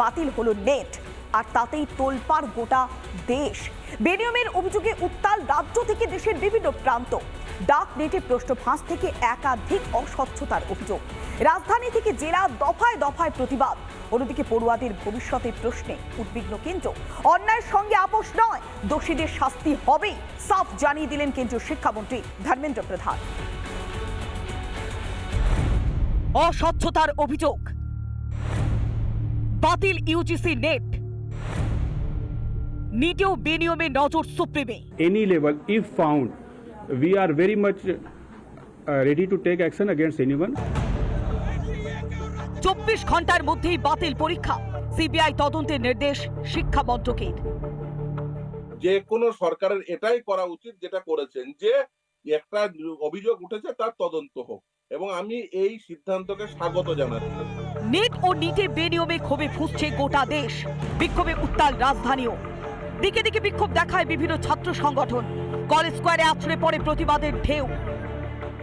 বাতিল হলো নেট, আর তাতেই তোলপাড় গোটা দেশ। বেনিয়মের অভিযোগে উত্তাল রাজ্য থেকে দেশের বিভিন্ন প্রান্ত। ডাক নেটে প্রশ্ন ফাঁস থেকে একাধিক অস্বচ্ছতার অভিযোগ। রাজধানী থেকে জেলা দফায় দফায় প্রতিবাদ। অন্যদিকে পড়ুয়াদের ভবিষ্যতের প্রশ্নে উদ্বিগ্ন কেন্দ্র। অন্যায়ের সঙ্গে আপোষ নয়, দোষীদের শাস্তি হবেই, সাফ জানিয়ে দিলেন কেন্দ্রীয় শিক্ষামন্ত্রী ধর্মেন্দ্র প্রধান। অস্বচ্ছতার অভিযোগ। বাতিল ইউজিসি নেট। নিটেও বেনিয়মে নজর সুপ্রিমে। Level if found we are very much uh, ready to take action against anyone. চব্বিশ ঘণ্টার মধ্যেই বাতিল পরীক্ষা। সিবিআই তদন্তের নির্দেশ শিক্ষা মন্ত্রকের। যে কোনো সরকারের এটাই করা উচিত যেটা করেছেন যে একটা অভিযোগ উঠেছে তার তদন্ত হোক। এবং আমি এই সিদ্ধান্তকে স্বাগত জানাচ্ছি। নেট ও নিটে বেনিয়মে ক্ষোভে ফুসছে গোটা দেশ। বিক্ষোভে উত্তাল রাজধানীও। দিকে দিকে বিক্ষোভ দেখায় বিভিন্ন ছাত্র সংগঠন। কলেজ স্কোয়ারে আছড়ে পড়ে প্রতিবাদের ঢেউ।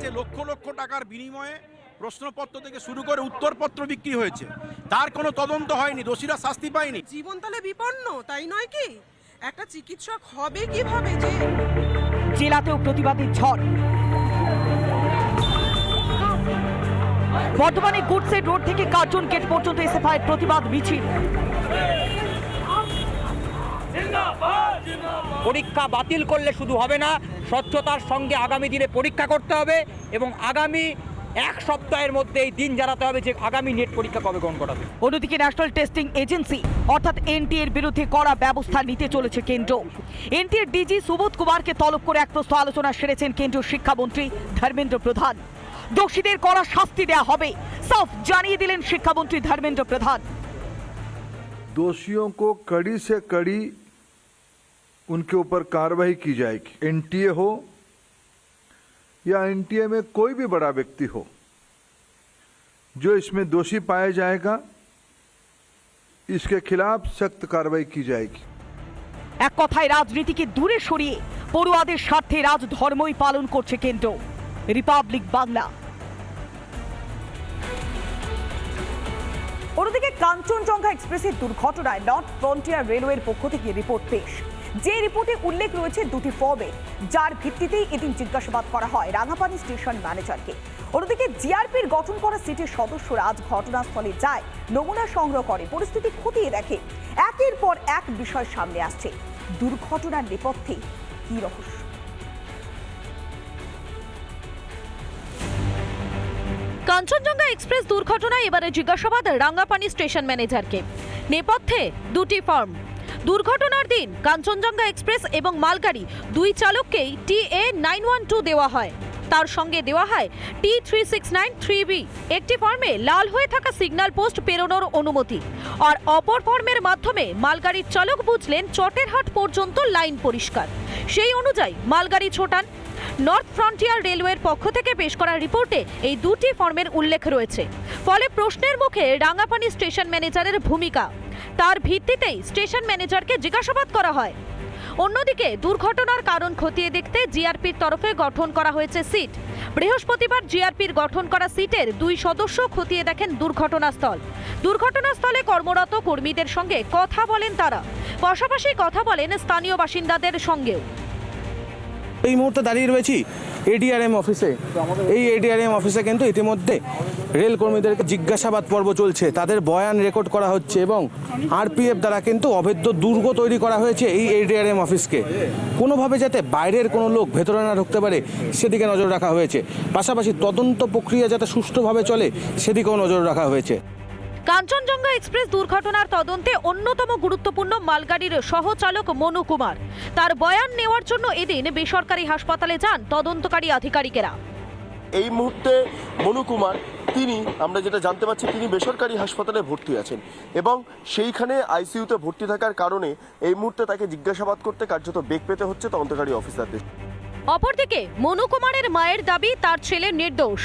যে লক্ষ লক্ষ টাকার বিনিময়ে প্রশ্নপত্র থেকে শুরু করে উত্তরপত্র বিক্রি হয়েছে তার কোনো তদন্ত হয়নি দোষীরা শাস্তি পায়নি। জীবন তাহলে বিপন্ন তাই নয় কি? একটা চিকিৎসক হবে কীভাবে যে জেলাতেও প্রতিবাদের ঝড়। বর্তমানে গুডসের রোড থেকে কার্জন গেট পর্যন্ত এসে এসএফআই প্রতিবাদ মিছিল। পরীক্ষা বাতিল করলে শুধু হবে না, স্বচ্ছতার সঙ্গে আগামী দিনে পরীক্ষা করতে হবে এবং আগামী এক সপ্তাহের মধ্যে এই দিন জানাতে হবে যে আগামী নেট পরীক্ষা কবে গ্রহণ করা হবে। অন্যদিকে ন্যাশনাল টেস্টিং এজেন্সি অর্থাৎ এনটি এর বিরুদ্ধে কড়া ব্যবস্থা নিতে চলেছে কেন্দ্র। এনটি এর ডিজি সুবোধ কুমারকে তলব করে এক প্রস্ত আলোচনা সেরেছেন কেন্দ্রীয় শিক্ষামন্ত্রী ধর্মেন্দ্র প্রধান। দোষীদের কড়া শাস্তি দেওয়া হবে সাফ জানিয়ে দিলেন শিক্ষামন্ত্রী ধর্মেন্দ্র প্রধান दोषियों को कड़ी से कड़ी उनके ऊपर कार्रवाई की जाएगी एनटीए हो या एनटीए में कोई भी बड़ा व्यक्ति हो जो इसमें दोषी पाया जाएगा इसके खिलाफ सख्त कार्रवाई की जाएगी এক কথায় রাজনীতিকে দূরে সরিয়ে পড়ুয়াদের স্বার্থে রাজধর্মই পালন করছে কেন্দ্র রিপাবলিক বাংলা অন্যদিকে কাঞ্চনজঙ্ঘা এক্সপ্রেসের দুর্ঘটনায় নর্থ ফ্রন্টিয়ার রেলওয়ের পক্ষ থেকে রিপোর্ট পেশ। যে রিপোর্টে উল্লেখ রয়েছে দুটি ফর্মে, যার ভিত্তিতেই এদিন জিজ্ঞাসাবাদ করা হয় রাঙাপানি স্টেশন ম্যানেজারকে। অন্যদিকে জিআরপির গঠন করা সিটের সদস্যরা আজ ঘটনাস্থলে যায়, নমুনা সংগ্রহ করে, পরিস্থিতি খতিয়ে দেখে। একের পর এক বিষয় সামনে আসছে। দুর্ঘটনার নেপথ্যে কি রহস্য? কাঞ্চনজঙ্ঘা এক্সপ্রেস দুর্ঘটনায় এবারে জিজ্ঞাসাবাদ রাঙ্গাপানি স্টেশন ম্যানেজারকে। নেপথ্যে দুটি ফার্ম। দুর্ঘটনার দিন কাঞ্চনজঙ্ঘা এক্সপ্রেস এবং মালগাড়ি দুই চালককেই T A nine one two দেওয়া হয়। তার সঙ্গে দেওয়া হয় T three six nine three B. একটি ফর্মে লাল হয়ে থাকা সিগন্যাল পোস্ট পেরোনোর অনুমতি। আর অপর ফর্মের মাধ্যমে মালগাড়ির চালক বুঝলেন চটেরহাট পর্যন্ত লাইন পরিষ্কার। সেই অনুযায়ী মালগাড়ি ছোটান নর্থ ফ্রন্টিয়ার রেলওয়ের পক্ষ থেকে পেশ করা রিপোর্টে এই দুটি ফর্মের উল্লেখ রয়েছে। ফলে প্রশ্নের মুখে রাঙ্গাপানি স্টেশন ম্যানেজারের ভূমিকা। তার ভিত্তিতেই স্টেশন ম্যানেজারকে জিজ্ঞাসাবাদ করা হয়। অন্যদিকে দুর্ঘটনার কারণ খতিয়ে দেখতে জিআরপির তরফে গঠন করা হয়েছে সিট। বৃহস্পতিবার জিআরপির গঠন করা সিটের দুই সদস্য খতিয়ে দেখেন দুর্ঘটনাস্থল। দুর্ঘটনাস্থলে কর্মরত কর্মীদের সঙ্গে কথা বলেন তারা। পাশাপাশি কথা বলেন স্থানীয় বাসিন্দাদের সঙ্গেও। এই মুহূর্তে দাঁড়িয়ে রয়েছি এডিআরএম অফিসে এই এডিআরএম অফিসে কিন্তু ইতিমধ্যে রেল কর্মীদেরকে জিজ্ঞাসাবাদ পর্ব চলছে। তাদের বয়ান রেকর্ড করা হচ্ছে এবং আরপিএফ দ্বারা কিন্তু অভেদ্য দুর্গ তৈরি করা হয়েছে এই এডিআরএম অফিসকে কোনোভাবে যাতে বাইরের কোনো লোক ভেতরে না ঢুকতে পারে, সেদিকে নজর রাখা হয়েছে। পাশাপাশি তদন্ত প্রক্রিয়া যাতে সুষ্ঠুভাবে চলে, সেদিকেও নজর রাখা হয়েছে। কাঞ্চনজঙ্ঘা এক্সপ্রেস দুর্ঘটনার তদন্তে অন্যতম গুরুত্বপূর্ণ মালগাড়ির সহচালক মনু কুমার। তার বয়ান নেওয়ার জন্য এদিন বেসরকারি হাসপাতালে যান তদন্তকারী আধিকারিকেরা। এই মুহূর্তে মনু কুমার তিনি আমরা যেটা জানতে পারছি তিনি বেসরকারি হাসপাতালে ভর্তি আছেন এবং সেইখানে আইসিইউতে ভর্তি থাকার কারণে এই মুহূর্তে তাকে জিজ্ঞাসাবাদ করতে কার্যত বেগ পেতে হচ্ছে তদন্তকারী অফিসারদের। অপরদিকে মনু কুমারের মায়ের দাবি তার ছেলে নির্দোষ।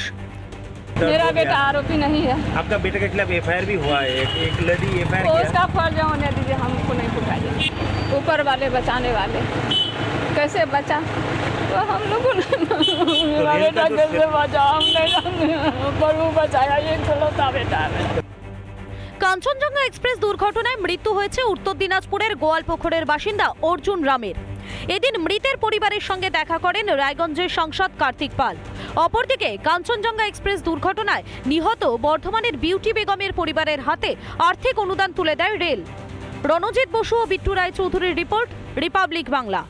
मेरा बेटा आरोपी नहीं है आपका बेटे के खिलाफ एफआईआर भी हुआ है एक, लड़ी आई आर उसका फ़र्ज़ होने दीजिए हमको नहीं उठाइए ऊपर वाले बचाने वाले कैसे बचा तो हम लोग को मेरा बेटा कैसे बचा हमने पर वो बचाया ये खिलौता बेटा है मेरा। কাঞ্চনজঙ্ঘা এক্সপ্রেস দুর্ঘটনায় মৃত্যু হয়েছে উত্তর দিনাজপুরের গোয়ালপুকুরের বাসিন্দা অর্জুন রামের। এদিন মৃতের পরিবারের সঙ্গে দেখা করেন রায়গঞ্জের সাংসদ কার্তিক পাল। অপরদিকে কাঞ্চনজঙ্ঘা এক্সপ্রেস দুর্ঘটনায় নিহত বর্ধমানের বিউটি বেগমের পরিবারের হাতে আর্থিক অনুদান তুলে দেয় রেল। রণজিৎ বসু ও বিট্টু রায় চৌধুরীর রিপোর্ট, রিপাবলিক বাংলা।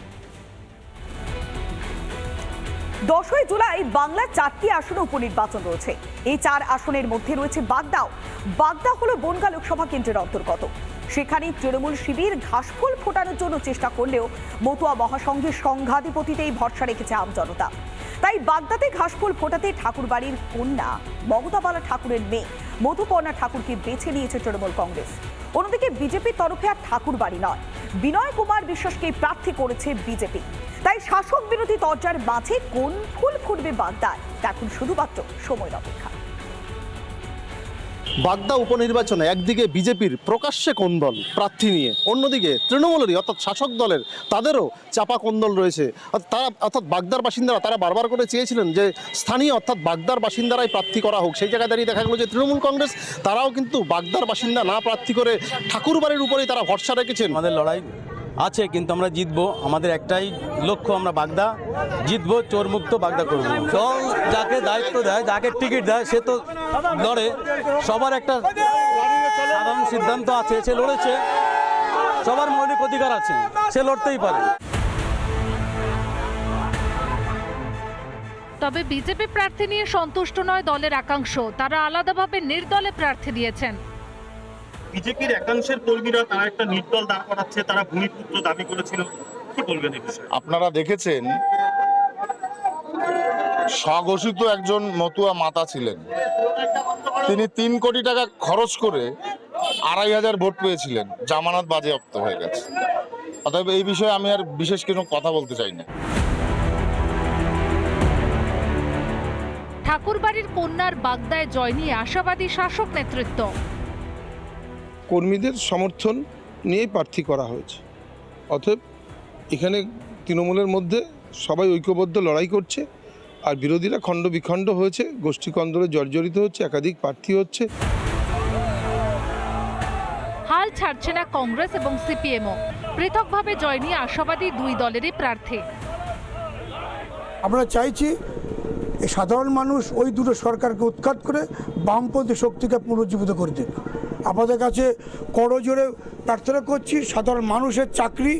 দশই জুলাই বাংলার চারটি আসনে উপনির্বাচন রয়েছে। এই চার আসনের মধ্যে রয়েছে বাগদাও। বাগদা হলো বনগা লোকসভা কেন্দ্রের অন্তর্গত। সেখানে তৃণমূল শিবির ঘাসফুল ফোটানোর জন্য চেষ্টা করলেও মতুয়া মহাসংঘের সংঘাধিপতিতেই ভরসা রেখেছে আমজনতা তাই বাগদাতে ঘাসফুল ফোটাতে ঠাকুরবাড়ির কন্যা মমতাবালা ঠাকুরের মেয়ে মধুপর্ণা ঠাকুরকে বেছে নিয়েছে তৃণমূল কংগ্রেস। অন্যদিকে বিজেপির তরফে আর ঠাকুর বাড়ি নয়। বিনয় কুমার বিশ্বাসকে প্রার্থী করেছে বিজেপি। তাই শাসক বিরোধী তরজার মাঝে কোন ফুল ফুটবে বাগদায় এখন শুধুমাত্র সময়ের অপেক্ষা। বাগদা উপনির্বাচনে একদিকে বিজেপির প্রকাশ্যে কোন্দল প্রার্থী নিয়ে অন্যদিকে তৃণমূলেরই অর্থাৎ শাসক দলের তাদেরও চাপা কোন্দল রয়েছে। আর তারা অর্থাৎ বাগদার বাসিন্দারা তারা বারবার করে চেয়েছিলেন যে স্থানীয় অর্থাৎ বাগদার বাসিন্দারাই প্রার্থী করা হোক। সেই জায়গায় দাঁড়িয়ে দেখা গেলো যে তৃণমূল কংগ্রেস তারাও কিন্তু বাগদার বাসিন্দা না প্রার্থী করে ঠাকুরবাড়ির উপরেই তারা ভরসা রেখেছেন। আমাদের লড়াই আছে কিন্তু আমরা জিতবো। আমাদের একটাই লক্ষ্য আমরা বাগদা জিতবো চোর মুক্ত বাগদা করব। দল যাকে দায়িত্ব দেয় যাকে টিকিট দেয় সে তো লড়ে। সবার একটা সাধারণ সিদ্ধান্ত আছে সে লড়েছে। সবার মৌলিক অধিকার আছে সে লড়তেই পারে। তবে বিজেপি প্রার্থী নিয়ে সন্তুষ্ট নয় দলের একাংশ। তারা আলাদাভাবে নির্দলে প্রার্থী দিয়েছেন। বিজেপির একাংশের কর্মীরা তারা একটা নির্দল দাঁড় করাচ্ছে তারা ভূমিপুত্র দাবি করেছিল। কি বলবেন এই বিষয়ে? আপনারা দেখেছেন স্বঘোষিত একজন মতুয়া মাতা ছিলেন। তিনি তিন কোটি টাকা খরচ করে আড়াই হাজার ভোট পেয়েছিলেন জামানত বাজেয়াপ্ত হয়ে গেছে। অতএব এই বিষয়ে আমি আর বিশেষ কিছু কথা বলতে চাই না। ঠাকুরবাড়ির কন্যার বাগদায় জয় নিয়ে আশাবাদী শাসক নেতৃত্ব। কর্মীদের সমর্থন নিয়েই প্রার্থী করা হয়েছে। অতএব এখানে তৃণমূলের মধ্যে সবাই ঐক্যবদ্ধ লড়াই করছে আর বিরোধীরা খণ্ড বিখণ্ড হয়েছে গোষ্ঠী কন্দলে জর্জরিত হচ্ছে একাধিক প্রার্থী হচ্ছে। হাল ছাড়ছে না কংগ্রেস এবং সিপিএমও। পৃথকভাবে জয় নিয়ে আশাবাদী দুই দলেরই প্রার্থী। আমরা চাইছি সাধারণ মানুষ ওই দুটো সরকারকে উৎখাত করে বামপন্থী শক্তিকে পুনর্জীবিত করে দিন আমাদের কাছে করজোরে প্রার্থনা করছি, সাধারণ মানুষের চাকরি,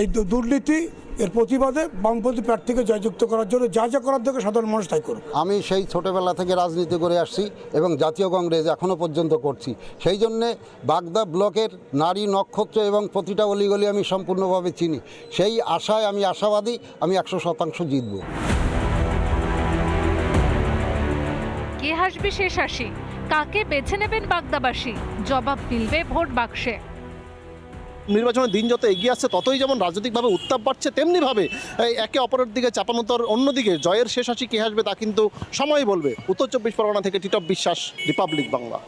এই দুর্নীতি, এর প্রতিবাদে বামপন্থী প্রার্থীকে জয়যুক্ত করার জন্য যা যা করার দরকার সাধারণ মানুষ তাই করুক। আমি সেই ছোটবেলা থেকে রাজনীতি করে আসছি এবং জাতীয় কংগ্রেস এখনও পর্যন্ত করছি। সেই জন্যে বাগদা ব্লকের নারী নক্ষত্র এবং প্রতিটা অলিগলি আমি সম্পূর্ণভাবে চিনি। সেই আশায় আমি আশাবাদী, আমি একশো শতাংশ জিতবো। কে হাসবে শেষ হাসি কাকে বেছে নেবেন বাগদাবাসী? জবাব মিলবে ভোট বাক্সে। নির্বাচনের দিন যত এগিয়ে আসছে, ততই যেমন রাজনৈতিকভাবে উত্তাপ বাড়ছে, তেমনিভাবে একে অপরের দিকে চাপানোতর অন্যদিকে জয়ের শেষ হাসি কে আসবে তা কিন্তু সময় বলবে। উত্তর চব্বিশ পরগনা থেকে টিটপ বিশ্বাস, রিপাবলিক বাংলা।